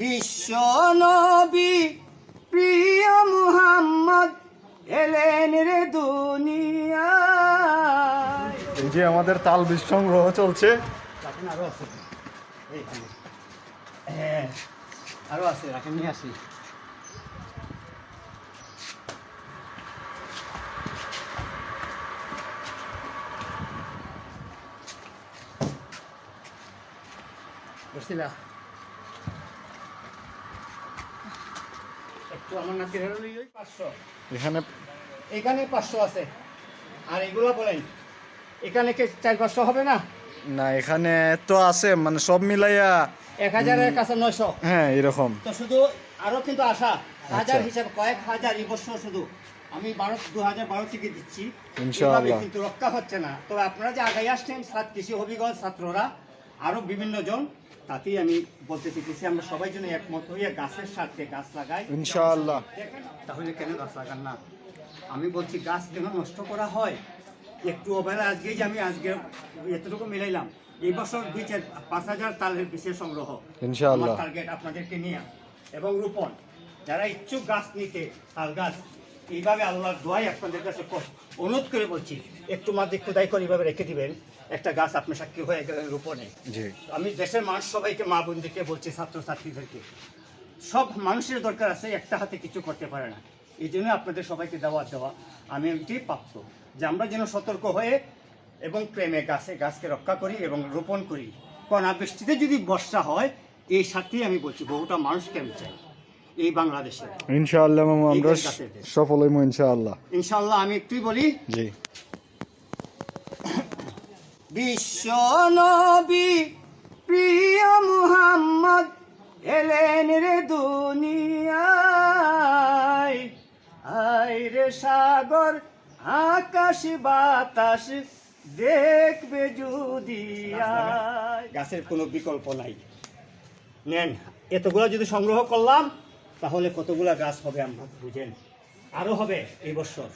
বিশ্ব নবী প্রিয় মুহাম্মদ এলেন রে দুনিয়ায়। এই যে আমাদের তাল সংগ্রহ চলছে। রাখেন আরও আছে। হ্যাঁ আরও আছে রাখেন নিয়ে আসি। আমার পাঁচশো। এখানে এখানে পাঁচশো আছে। আর এগুলো বলেন এখানে কে চার পাঁচশো হবে না? না এখানে তো আছে মানে সব মিলাইয়া এক হাজারের কাছে নয়শো। হ্যাঁ এরকম। তো শুধু আরও কিন্তু আশা হাজার আচ্ছা। হিসাবে কয়েক হাজার এই বছর শুধু। আমি বারো দু হাজার বারো থেকে দিচ্ছি। ইনশাআল্লাহ। কিন্তু রক্ষা হচ্ছে না। তবে আপনারা যে আগাই আসছেন ছাত্র কৃষি হবিগঞ্জ ছাত্ররা আরও বিভিন্ন জন তাতেই আমি বলতে চাইতেছি আমরা সবাই জন্য একমত হইয়া গাছের স্বার্থে গাছ লাগাই। ইনশাআল্লাহ। তাহলে কেন গাছ লাগান না? আমি বলছি গাছ কেন নষ্ট করা হয় একটু অবেলা আজকেই যে আমি আজকে এতটুকু মিলাইলাম। এই বছর দুই চার পাঁচ হাজার তালের বিশেষ সংগ্রহ ইনশাআল্লাহ। টার্গেট আপনাদেরকে নিয়ে। এবং রোপণ যারা ইচ্ছুক গাছ নিতে তাল গাছ এইভাবে আল্লাহর দোয়াই আপনাদের কাছে অনুরোধ করে বলছি একটু মাঝে খোদাই করে এইভাবে রেখে দিবেন একটা গাছ আপনার সাক্ষী হয়ে গেলেন রোপণে আমি দেশের মানুষ সবাইকে মা বোনদেরকে বলছি ছাত্রছাত্রীদেরকে সব মানুষের দরকার আছে একটা হাতে কিছু করতে পারে না। এই জন্য আপনাদের সবাইকে দেওয়া দেওয়া আমি এটি প্রাপ্ত যে আমরা যেন সতর্ক হয়ে এবং প্রেমে গাছে গাছকে রক্ষা করি এবং রোপণ করি। কণাবৃষ্টিতে যদি বর্ষা হয় এই সাথেই আমি বলছি বহুটা মানুষকে আমি চাই। এই বাংলাদেশে। ইনশাআল্লাহ মামা আমরা। সফল হইমু ইনশাআল্লাহ। ইনশাল্লাহ আমি একটুই বলি জি। বিশ্ব নবী প্রিয় মুহাম্মদ এলেন রে দুনিয়ায়। আয় রে সাগর আকাশ বাতাস দেখবে যদি। গাছের কোনো বিকল্প নাই। নেন এতগুলো যদি সংগ্রহ করলাম তাহলে কতগুলা গাছ হবে আমরা? বুঝেন। আরও হবে এই বছর।